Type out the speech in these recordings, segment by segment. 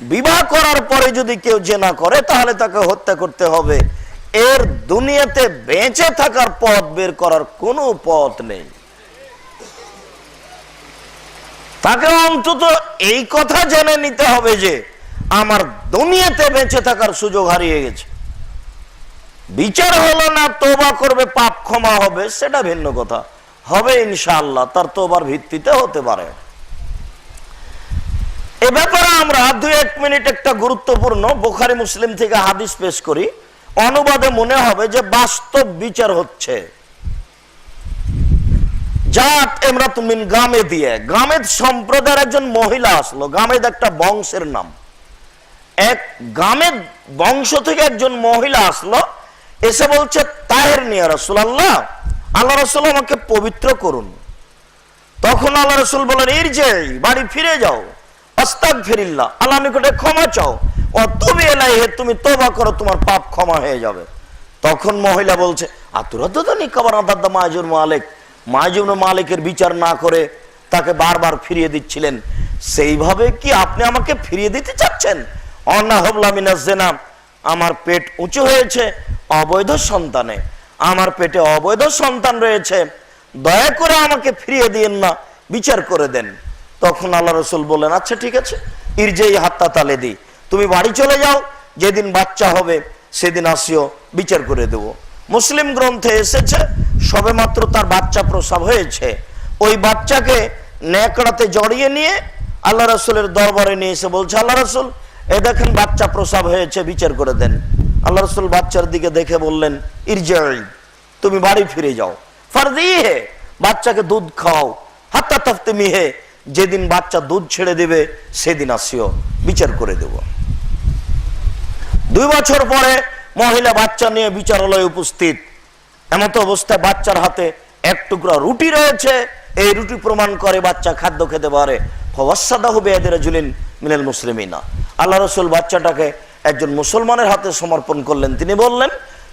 বিবাহ করার পরে যদি কেউ জেনা করে, তাহলে তাকে হত্যা করতে হবে। এর দুনিয়াতে বেঁচে থাকার পথ বের করার কোনো পথ নেই। তাকে অন্তত এই কথা জেনে নিতে হবে যে, আমার দুনিয়াতে বেঁচে থাকার সুযোগ হারিয়ে গেছে। বিচার হলো না তোবা করবে, পাপ ক্ষমা হবে, সেটা ভিন্ন কথা। হবে ইনশাআল্লাহ, তার তোবার ভিত্তিতে হতে পারে। এ ব্যাপারে আমরা দুই এক মিনিট একটা গুরুত্বপূর্ণ বোখারি মুসলিম থেকে হাদিস পেশ করি। অনুবাদে মনে হবে যে বাস্তব বিচার হচ্ছে। জাত এমরাত মিন গামে দিয়ে। গামেদ সম্প্রদায়ের একজন মহিলা আসলো। গামেদ একটা বংশের নাম। এক গামেদ বংশ থেকে একজন মহিলা আসলো। এসে বলছে, তাহের নিয়া রসুল্লাহ আল্লাহ রসুল আমাকে পবিত্র করুন। তখন আল্লাহ রসুল বলেন এর যে, বাড়ি ফিরে যাও। অস্তাক ফিরিল্লা আল্লাহ নিকটে ক্ষমা চাও। ও তুমি এলাই হে, তুমি তোবা করো, তোমার পাপ ক্ষমা হয়ে যাবে। তখন মহিলা বলছে মালিক। মালিকের বিচার না করে তাকে বারবার ফিরিয়ে দিচ্ছিলেন। সেইভাবে কি আপনি আমাকে ফিরিয়ে দিতে চাচ্ছেন? অন্না হবলা মিনাজ জেনাম আমার পেট উঁচু হয়েছে, অবৈধ সন্তানে। আমার পেটে অবৈধ সন্তান রয়েছে। দয়া করে আমাকে ফিরিয়ে দিয়েন না, বিচার করে দেন। তখন আল্লাহ রসুল বললেন আচ্ছা ঠিক আছে, ইরজেই হাত্তা তালে দি। তুমি বাড়ি চলে যাও, যেদিন বাচ্চা হবে সেদিন আসিও, বিচার করে দেব। মুসলিম গ্রন্থে এসেছে, সবেমাত্র তার বাচ্চা প্রসাব হয়েছে। ওই বাচ্চাকে ন্যাকড়াতে জড়িয়ে নিয়ে আল্লাহ রসুলের দরবারে নিয়ে এসে বলছে, আল্লাহ রসুল, এ দেখেন বাচ্চা প্রসাব হয়েছে, বিচার করে দেন। আল্লাহ রসুল বাচ্চার দিকে দেখে বললেন, ইরজাই, তুমি বাড়ি ফিরে যাও। ফারদিয়ে হে বাচ্চাকে দুধ খাও হাত্তা তাফতে মিহে যেদিন বাচ্চা দুধ ছেড়ে দেবে, সেদিন আসিও বিচার করে দেব। দুই বছর পরে মহিলা বাচ্চা নিয়ে বিচারালয়ে উপস্থিত। এমত অবস্থায় বাচ্চার হাতে এক টুকরা রুটি রয়েছে। এই রুটি প্রমাণ করে বাচ্চা খাদ্য খেতে পারে। আল্লাহ রসুল বাচ্চাটাকে একজন মুসলমানের হাতে সমর্পণ করলেন। তিনি বললেন,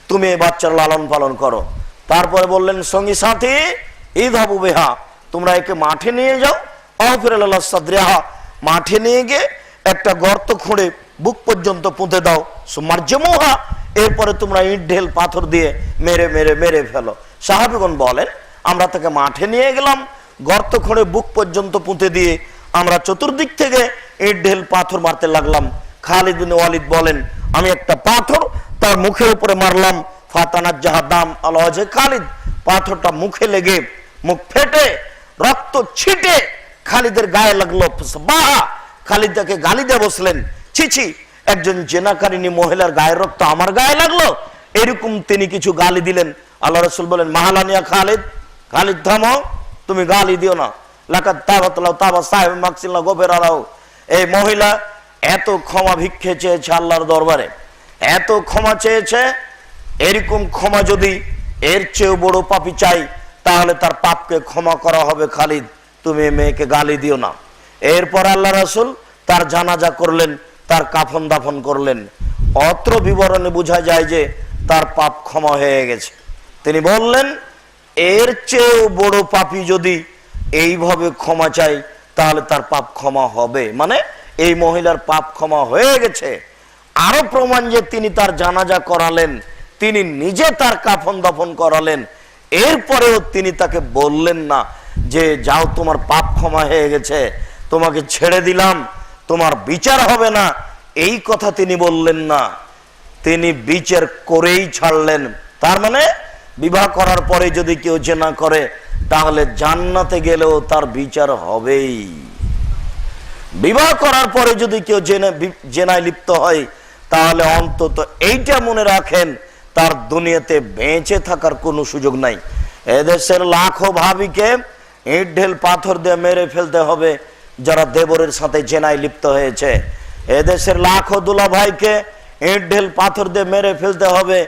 তুমি বাচ্চার লালন পালন করো। তারপরে বললেন, সঙ্গী সাথী ঈদ হাবু বেহা, তোমরা একে মাঠে নিয়ে যাও। মাঠে নিয়ে গিয়ে একটা গর্ত খুঁড়ে বুক পর্যন্ত পুঁতে দাও। সুমার্জমোহা এরপরে তোমরা ইট, ঢেল, পাথর দিয়ে মেরে মেরে মেরে ফেলো। সাহাবিগণ বলেন, আমরা তাকে মাঠে নিয়ে গেলাম, গর্ত খুঁড়ে বুক পর্যন্ত পুঁতে দিয়ে আমরা চতুর্দিক থেকে ইট, ঢেল, পাথর মারতে লাগলাম। খালিদ বিন ওয়ালিদ বলেন, আমি একটা পাথর তার মুখের উপরে মারলাম। ফাতানার যাহা দাম আলহাজে খালিদ। পাথরটা মুখে লেগে মুখ ফেটে, রক্ত ছিটে খালিদের গায়ে লাগল বাহা খালিদ তাকে গালি দিয়ে বসলেন ছিছি একজন জেনাকারিনী মহিলার গায়ের রক্ত আমার গায়ে লাগল? এরকম তিনি কিছু গালি দিলেন। আল্লাহ রসুল বলেন, মাহালানিয়া খালিদ খালিদ থামো, তুমি গালি দিও না। লাকাত তাবাতলাও তাবা সাহেব মাকসিল্লা এই মহিলা এত ক্ষমা ভিক্ষে চেয়েছে আল্লাহর দরবারে, এত ক্ষমা চেয়েছে, এরকম ক্ষমা যদি এর চেয়েও বড় পাপি চাই, তাহলে তার পাপকে ক্ষমা করা হবে খালিদ। তুমি মেয়েকে গালি দিও না। এরপর আল্লাহ রাসুল তার জানাজা করলেন, তার কাফন দাফন করলেন। অত্র বিবরণে বোঝা যায় যে তার পাপ ক্ষমা হয়ে গেছে। তিনি বললেন, এর চেয়েও বড় পাপি যদি এইভাবে ক্ষমা চাই, তাহলে তার পাপ ক্ষমা হবে। মানে এই মহিলার পাপ ক্ষমা হয়ে গেছে। আরও প্রমাণ যে তিনি তার জানাজা করালেন, তিনি নিজে তার কাফন দাফন করালেন। এরপরেও তিনি তাকে বললেন না যে যাও তোমার পাপ ক্ষমা হয়ে গেছে, তোমাকে ছেড়ে দিলাম, তোমার বিচার হবে না। এই কথা তিনি বললেন না। তিনি বিচার করেই ছাড়লেন। তার মানে বিবাহ করার পরে যদি কেউ জেনা করে, তাহলে জান্নাতে গেলেও তার বিচার হবেই। বিবাহ করার পরে যদি কেউ জেনে জেনায় লিপ্ত হয়, তাহলে অন্তত এইটা মনে রাখেন, তার দুনিয়াতে বেঁচে থাকার কোনো সুযোগ নাই। এদেশের লাখো ভাবিকে ইট ঢেল পাথর দিয়ে মেরে ফেলতে হবে, যারা দেবরের সাথে জেনায় লিপ্ত হয়েছে। এদেশের লাখো দুলা ভাইকে ইট ঢেল পাথর দিয়ে মেরে ফেলতে হবে,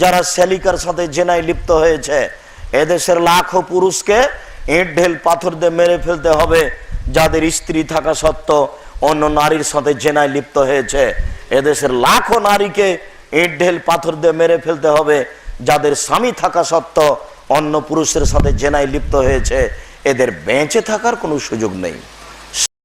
যারা সেলিকার সাথে জেনায় লিপ্ত হয়েছে। এদেশের লাখো পুরুষকে ইট ঢেল পাথর দিয়ে মেরে ফেলতে হবে, যাদের স্ত্রী থাকা সত্ত্বেও অন্য নারীর সাথে জেনায় লিপ্ত হয়েছে। এদেশের লাখো নারীকে ইট ঢেল পাথর দিয়ে মেরে ফেলতে হবে, যাদের স্বামী থাকা সত্ত্বেও অন্য পুরুষের সাথে জেনায় লিপ্ত হয়েছে। এদের বেঁচে থাকার কোনো সুযোগ নেই।